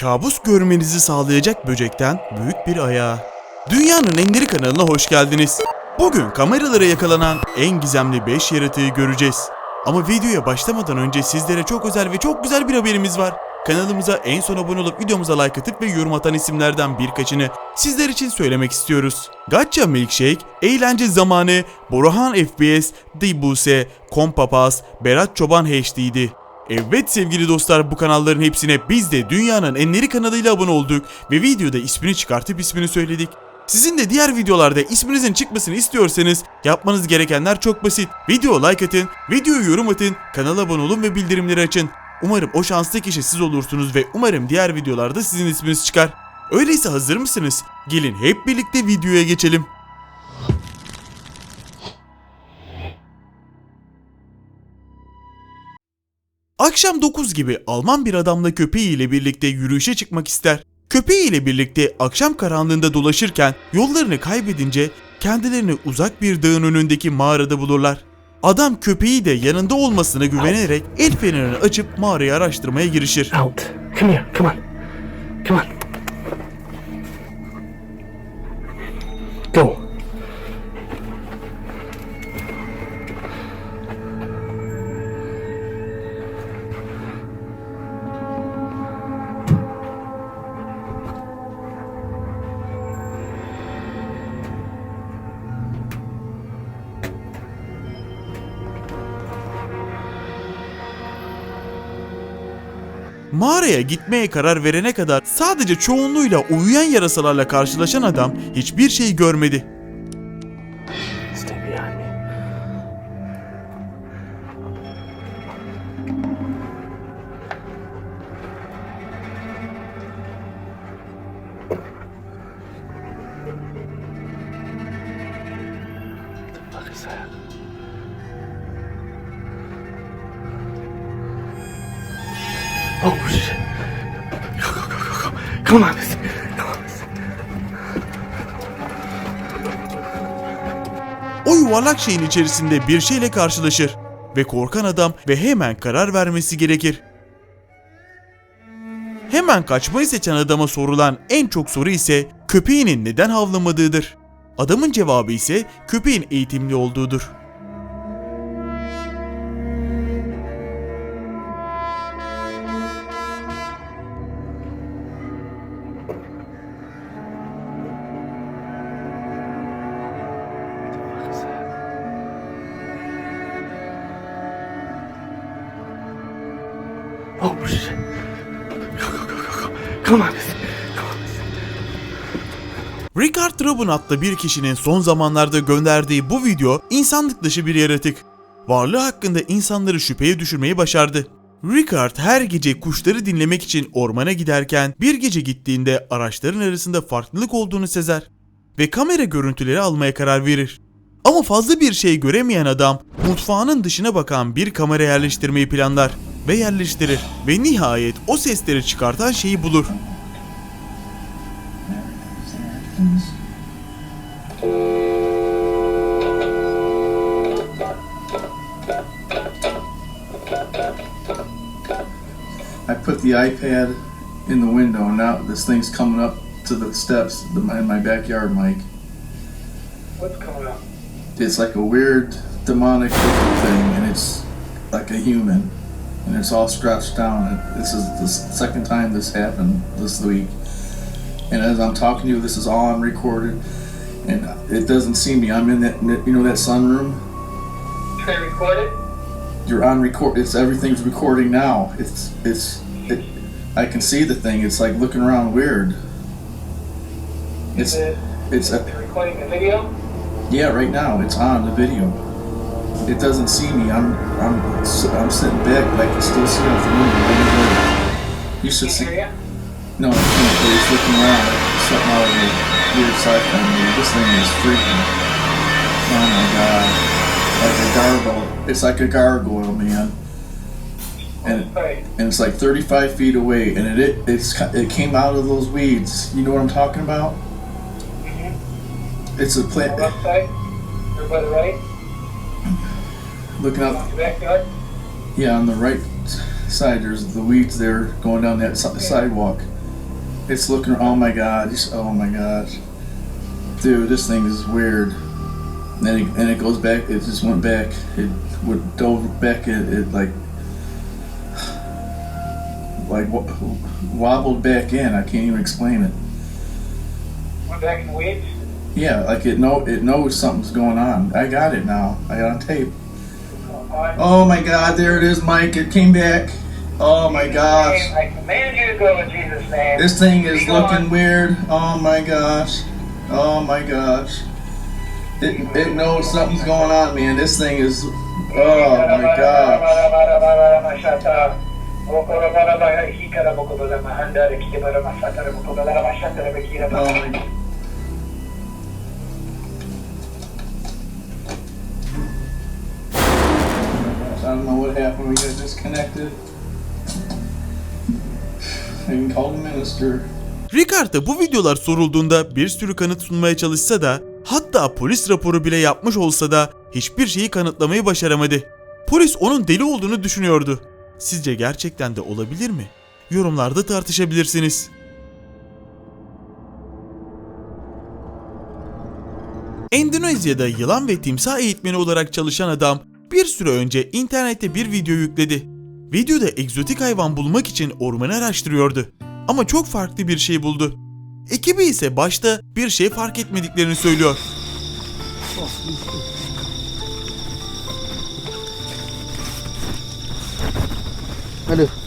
kabus görmenizi sağlayacak böcekten büyük bir ayağı. Dünyanın Enleri kanalına hoş geldiniz. Bugün kameralara yakalanan en gizemli 5 yaratığı göreceğiz. Ama videoya başlamadan önce sizlere çok özel ve çok güzel bir haberimiz var. Kanalımıza en son abone olup videomuza like atıp ve yorum atan isimlerden birkaçını sizler için söylemek istiyoruz. Gacha Milkshake, Eğlence Zamanı, Boruhan FPS, Dibuse, Kompapaz, Berat Çoban HD'di. Evet sevgili dostlar bu kanalların hepsine biz de dünyanın enleri kanalıyla abone olduk ve videoda ismini çıkartıp ismini söyledik. Sizin de diğer videolarda isminizin çıkmasını istiyorsanız yapmanız gerekenler çok basit. Video like atın, videoyu yorum atın, kanala abone olun ve bildirimleri açın. Umarım o şanslı kişi siz olursunuz ve umarım diğer videolarda sizin isminiz çıkar. Öyleyse hazır mısınız? Gelin hep birlikte videoya geçelim. Akşam 9 gibi Alman bir adamla köpeğiyle birlikte yürüyüşe çıkmak ister. Köpeğiyle birlikte akşam karanlığında dolaşırken yollarını kaybedince kendilerini uzak bir dağın önündeki mağarada bulurlar. Adam köpeği de yanında olmasına güvenerek el fenerini açıp mağarayı araştırmaya girişir. Out. Come here. Come on. Come on. Go. Mağaraya gitmeye karar verene kadar sadece çoğunluğuyla uyuyan yarasalarla karşılaşan adam hiçbir şey görmedi. Stay Oh shit! Go go go go go! Come on, listen. O yuvarlak şeyin içerisinde bir şeyle karşılaşır ve korkan adam ve hemen karar vermesi gerekir. Hemen kaçmayı seçen adama sorulan en çok soru ise köpeğinin neden havlamadığıdır. Adamın cevabı ise köpeğin eğitimli olduğudur. Come on. Richard Robin adlı bir kişinin son zamanlarda gönderdiği bu video insanlık dışı bir yaratık. Varlığı hakkında insanları şüpheye düşürmeyi başardı. Richard her gece kuşları dinlemek için ormana giderken bir gece gittiğinde araçların arasında farklılık olduğunu sezer ve kamera görüntüleri almaya karar verir. Ama fazla bir şey göremeyen adam mutfağının dışına bakan bir kamera yerleştirmeyi planlar ve yerleştirir ve nihayet o sesleri çıkartan şeyi bulur. I put the iPad in the window, and now this thing's coming up to the steps in my backyard, Mike. What's coming up? It's like a weird demonic thing, and it's like a human, and it's all scratched down. This is the second time this happened this week. And as I'm talking to you, this is all on recorded, and it doesn't see me. I'm in that, you know, that sunroom. Can I record it? You're on record. It's everything's recording now. It's it's. It, I can see the thing. It's like looking around weird. It's it it's a, recording the video? yeah. Right now, it's on the video. It doesn't see me. I'm I'm I'm sitting back, but I can still see out the window. You should see. No, I can't. But it's looking around. Something out of a weird sci-fi movie. This thing is freaking. Oh my god! Like a gargoyle. It's like a gargoyle, man. And and it's like 35 feet away, and it, it it's it came out of those weeds. You know what I'm talking about? Mm-hmm. It's a plant. Left side? Or by the right? Looking backyard? yeah, on the right side, there's the weeds there going down that si- sidewalk. it's looking. Oh my god! Oh my god. dude, this thing is weird. And it, and it goes back. It just went back. It would dove back. It, it like like wo- wobbled back in. I can't even explain it. Went back in the weeds. Yeah, like it know it knows something's going on. I got it now. I got on tape. Oh my god, there it is, Mike. It came back. Oh my gosh. I command you to go in Jesus' name. This thing is looking weird. Oh my gosh. Oh my gosh. It, it knows something's going on, man. This thing is. Oh my gosh. Oh my. Don't know what happened. We got disconnected. Even called the minister. Ricard'a bu videolar sorulduğunda bir sürü kanıt sunmaya çalışsa da hatta polis raporu bile yapmış olsa da hiçbir şeyi kanıtlamayı başaramadı. Polis onun deli olduğunu düşünüyordu. Sizce gerçekten de olabilir mi? Yorumlarda tartışabilirsiniz. Endonezya'da yılan ve timsah eğitmeni olarak çalışan adam bir süre önce internette bir video yükledi. Videoda egzotik hayvan bulmak için ormanı araştırıyordu. Ama çok farklı bir şey buldu. Ekibi ise başta bir şey fark etmediklerini söylüyor. Aduh.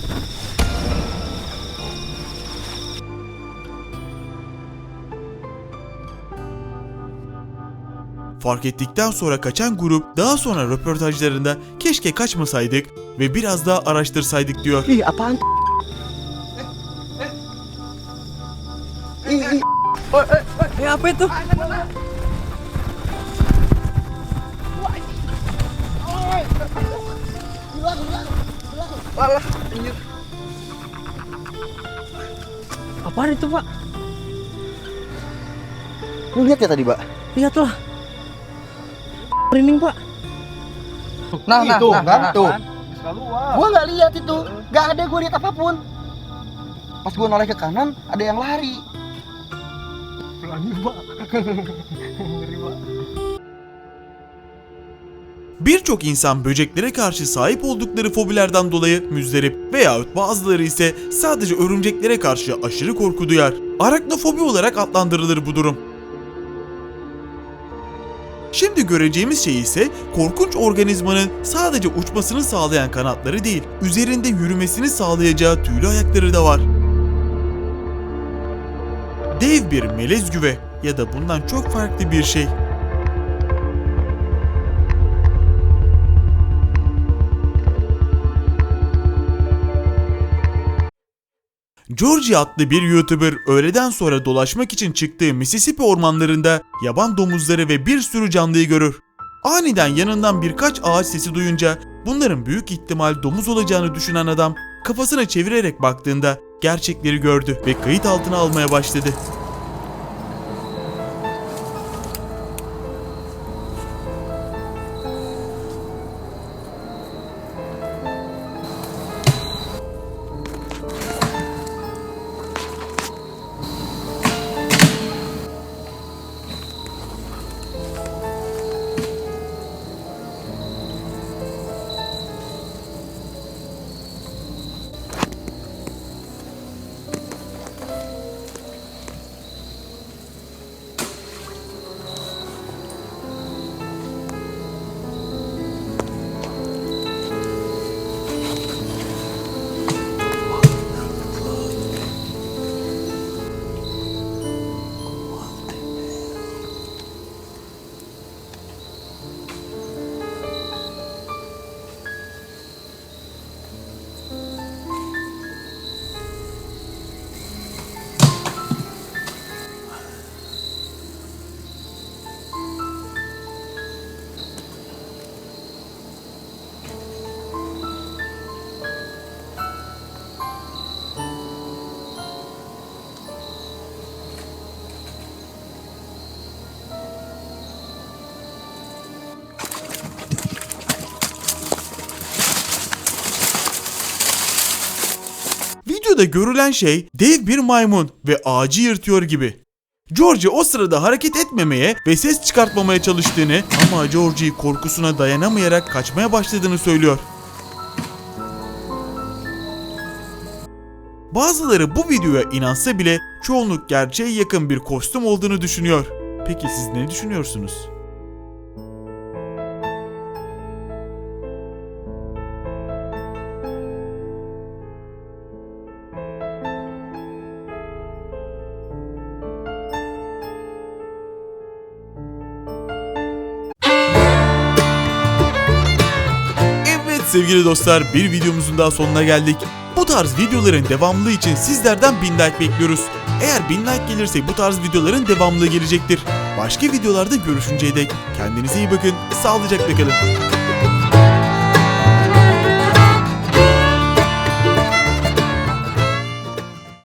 Fark ettikten sonra kaçan grup daha sonra röportajlarında keşke kaçmasaydık ve biraz daha araştırsaydık diyor. Eh, apa itu? Alah, anjir. Apaan itu pak? Lu lihat ya tadi, Mbak? Lihatlah. Merinding pak. Nah, nah, nah, nah, tuh. Gua nggak lihat itu, nggak ada gua lihat apapun. Pas gua noleh ke kanan, ada yang lari. Birçok insan böceklere karşı sahip oldukları fobilerden dolayı müzdarip veyahut bazıları ise sadece örümceklere karşı aşırı korku duyar. Araknofobi olarak adlandırılır bu durum. Şimdi göreceğimiz şey ise korkunç organizmanın sadece uçmasını sağlayan kanatları değil, üzerinde yürümesini sağlayacağı tüylü ayakları da var. Dev bir melez güve ya da bundan çok farklı bir şey. Georgie adlı bir YouTuber öğleden sonra dolaşmak için çıktığı Mississippi ormanlarında yaban domuzları ve bir sürü canlıyı görür. Aniden yanından birkaç ağaç sesi duyunca bunların büyük ihtimal domuz olacağını düşünen adam kafasını çevirerek baktığında gerçekleri gördü ve kayıt altına almaya başladı. Videoda görülen şey dev bir maymun ve ağacı yırtıyor gibi. Georgie o sırada hareket etmemeye ve ses çıkartmamaya çalıştığını ama Georgie korkusuna dayanamayarak kaçmaya başladığını söylüyor. Bazıları bu videoya inansa bile çoğunluk gerçeğe yakın bir kostüm olduğunu düşünüyor. Peki siz ne düşünüyorsunuz? Sevgili dostlar bir videomuzun daha sonuna geldik. Bu tarz videoların devamlılığı için sizlerden 1000 like bekliyoruz. Eğer 1000 like gelirse bu tarz videoların devamlılığı gelecektir. Başka videolarda görüşünceye dek kendinize iyi bakın, sağlıcakla kalın.